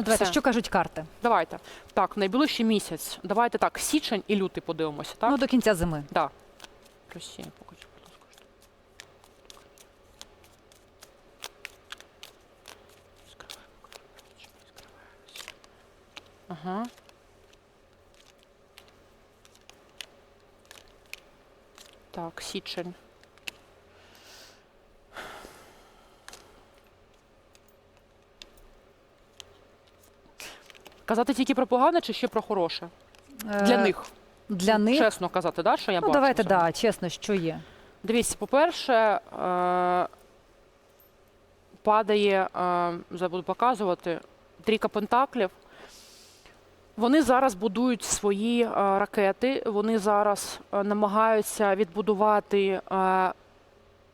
Ну, давайте, Все. що кажуть карти? Давайте. Так, найближчий місяць. Давайте так, січень і лютий подивимося, так? Ну, до кінця зими. Да. Росія, покажи, будь ласка. Скривається. Ага. Так, січень. Казати тільки про погане чи ще про хороше? Для Е, них. Для них. Чесно казати, да, що я ну, бачу? давайте, так, да, чесно, що є. Дивіться, по-перше, е, падає, е, зараз буду показувати, трійка пентаклів. Вони зараз будують свої е, ракети, вони зараз е, намагаються відбудувати е,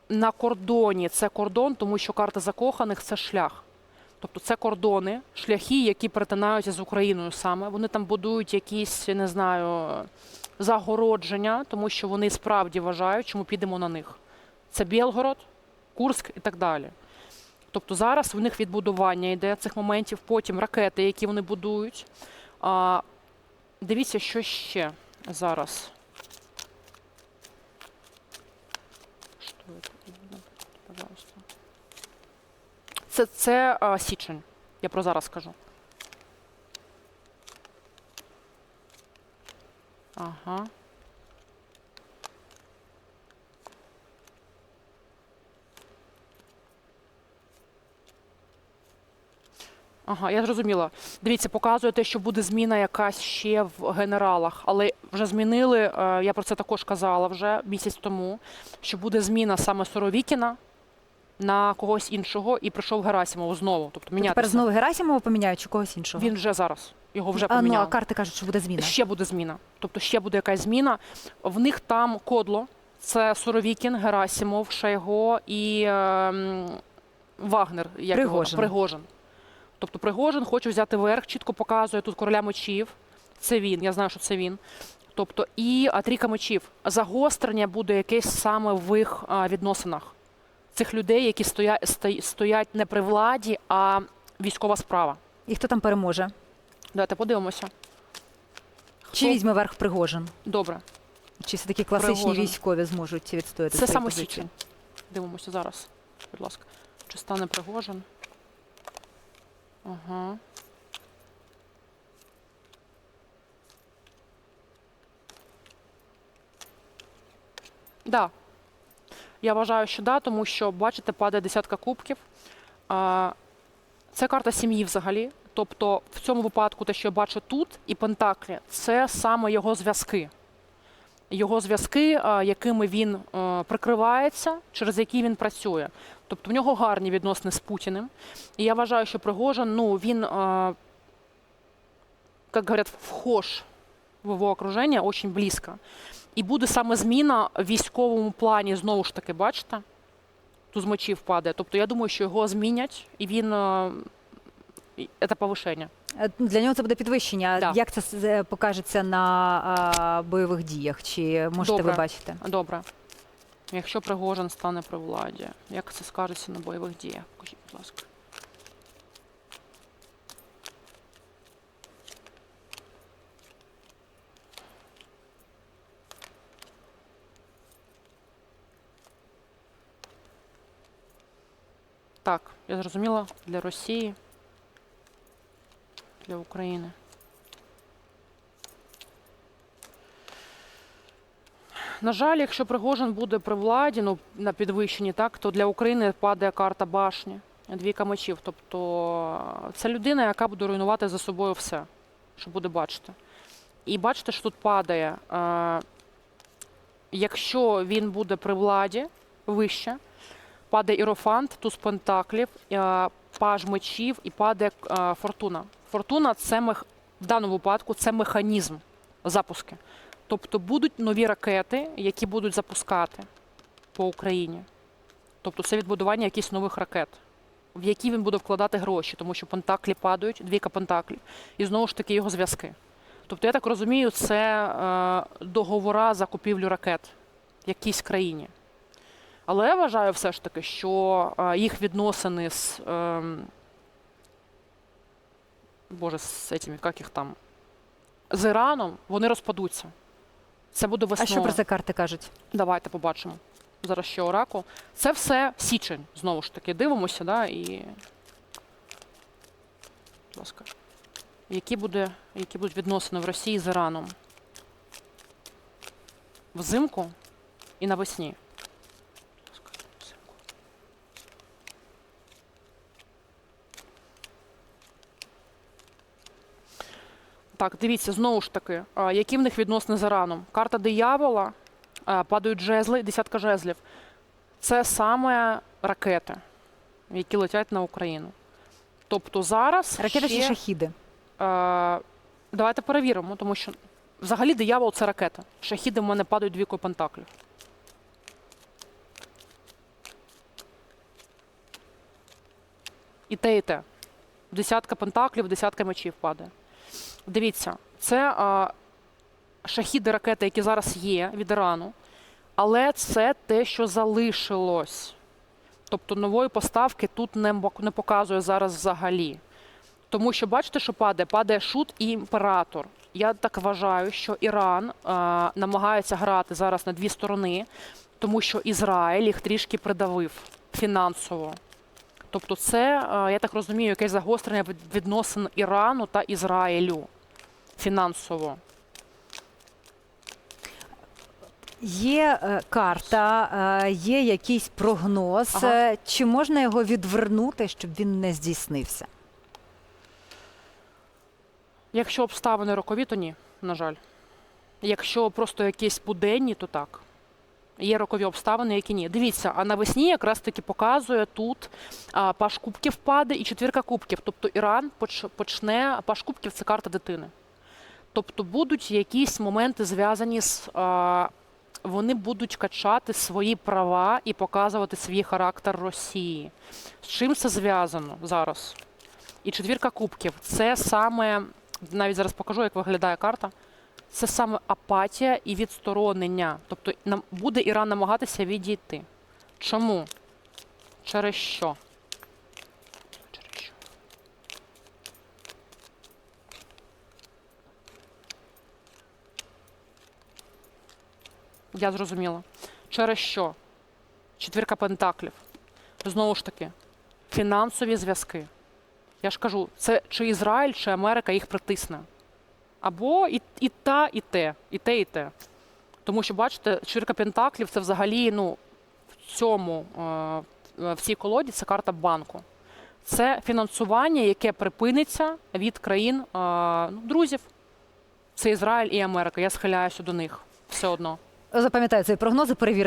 на кордоні. Це кордон, тому що карта закоханих це шлях. Тобто це кордони, шляхи, які перетинаються з Україною саме. Вони там будують якісь, не знаю, загородження, тому що вони справді вважають, чому підемо на них. Це Білгород, Курск і так далі. Тобто зараз у них відбудування йде цих моментів, потім ракети, які вони будують. А, дивіться, що ще зараз. Що це? Пожалуйста. Це, це а, січень. Я про зараз скажу. Ага. Ага, я зрозуміла. Дивіться, показує те, що буде зміна якась ще в генералах, але вже змінили. е, Я про це також казала вже місяць тому. Що буде зміна саме Соровікіна на когось іншого, і прийшов Герасимов знову. Тобто То мінятися. Тепер знову Герасимова поміняють чи когось іншого? Він вже зараз. Його вже а, ну, а карти кажуть, що буде зміна. Ще буде зміна. Тобто ще буде якась зміна. В них там кодло. Це Суровікін, Герасимов, Шайго і ем, Вагнер. Як його? Пригожин. Пригожин. Тобто Пригожин хоче взяти верх, чітко показує тут короля мечів. Це він, я знаю, що це він. Тобто, і трійка мечів. Загострення буде якесь саме в їх відносинах цих людей, які стоять, стоять не при владі, а військова справа. І хто там переможе? Давайте подивимося. Чи Хто- візьме верх Пригожин? Добре. Чи все таки класичні Пригожин. військові зможуть відстояти Це січень. Дивимося зараз. Будь ласка. Чи стане Пригожин? Ага. Да. Я вважаю, що да, тому що, бачите, падає десятка кубків. Це карта сім'ї взагалі. Тобто, в цьому випадку, те, що я бачу тут, і Пентаклі, це саме його зв'язки його зв'язки, якими він е, прикривається, через які він працює. Тобто в нього гарні відносини з Путіним. І я вважаю, що Пригожин, ну він, е, як говорять, вхож його окруження дуже близько. І буде саме зміна в військовому плані, знову ж таки, бачите? Тут з мечів падає. Тобто я думаю, що його змінять, і він е, це повишення. Е, Для нього це буде підвищення. Да. Як це е, покажеться на а, бойових діях? Чи можете Добре. ви бачити? Добре. Якщо Пригожин стане при владі, як це скажеться на бойових діях? Покажіть, будь ласка. Так, я зрозуміла для Росії, для України. На жаль, якщо Пригожин буде при владі, ну на підвищенні, так то для України падає карта башні, двійка мечів. Тобто це людина, яка буде руйнувати за собою все, що буде бачити. І бачите, що тут падає. Е, якщо він буде при владі вище, падає ірофант, туз пентаклів, е, паж мечів і падає е, фортуна. Фортуна це мех... в даному випадку це механізм запуски. Тобто будуть нові ракети, які будуть запускати по Україні. Тобто це відбудування якихось нових ракет, в які він буде вкладати гроші, тому що пентаклі падають, двійка пентаклів, і знову ж таки його зв'язки. Тобто, я так розумію, це е, договора за купівлю ракет в якійсь країні. Але я вважаю все ж таки, що е, їх відносини з ем, Боже, з цими, як їх там, з Іраном, вони розпадуться. Це буде А що про це карти кажуть? Давайте побачимо. Зараз ще оракул. Це все січень. Знову ж таки, дивимося, да, і. Будь ласка. Які, буде, які будуть відносини в Росії з Іраном? Взимку і навесні. Будь ласка, взимку. Так, дивіться, знову ж таки, які в них відносини з Іраном? Карта диявола, падають жезли, десятка жезлів. Це саме ракети, які летять на Україну. Тобто зараз Ракети ще, чи шахіди? давайте перевіримо, тому що взагалі диявол це ракета. Шахіди в мене падають двійкою пентаклів. І те, і те. Десятка пентаклів, десятка мечів падає. Дивіться, це а, шахіди ракети, які зараз є від Ірану, але це те, що залишилось. Тобто нової поставки тут не, не показує зараз взагалі. Тому що бачите, що падає? Падає шут і імператор. Я так вважаю, що Іран а, намагається грати зараз на дві сторони, тому що Ізраїль їх трішки придавив фінансово. Тобто, це, я так розумію, якесь загострення від- відносин Ірану та Ізраїлю фінансово. Є е, карта, е, є якийсь прогноз. Ага. Е, Чи можна його відвернути, щоб він не здійснився? Якщо обставини рокові, то ні, на жаль. Якщо просто якісь буденні, то так. Є рокові обставини, які ні. Дивіться, а навесні якраз таки показує тут а, паш кубків впаде і четвірка кубків. Тобто Іран поч- почне паш кубків це карта дитини. Тобто будуть якісь моменти зв'язані з. Вони будуть качати свої права і показувати свій характер Росії. З чим це зв'язано зараз? І четвірка кубків це саме, навіть зараз покажу, як виглядає карта. Це саме апатія і відсторонення. Тобто нам буде Іран намагатися відійти. Чому? Через що? Я зрозуміла. Через що? Четвірка пентаклів. Знову ж таки, фінансові зв'язки. Я ж кажу, це чи Ізраїль, чи Америка їх притисне. Або і, і та, і те, і те, і те. Тому що, бачите, четвірка пентаклів це взагалі ну, в цьому, е, в цій колоді це карта банку. Це фінансування, яке припиниться від країн е, ну, друзів. Це Ізраїль і Америка. Я схиляюся до них все одно. Запам'ятаю цей прогноз і перевір.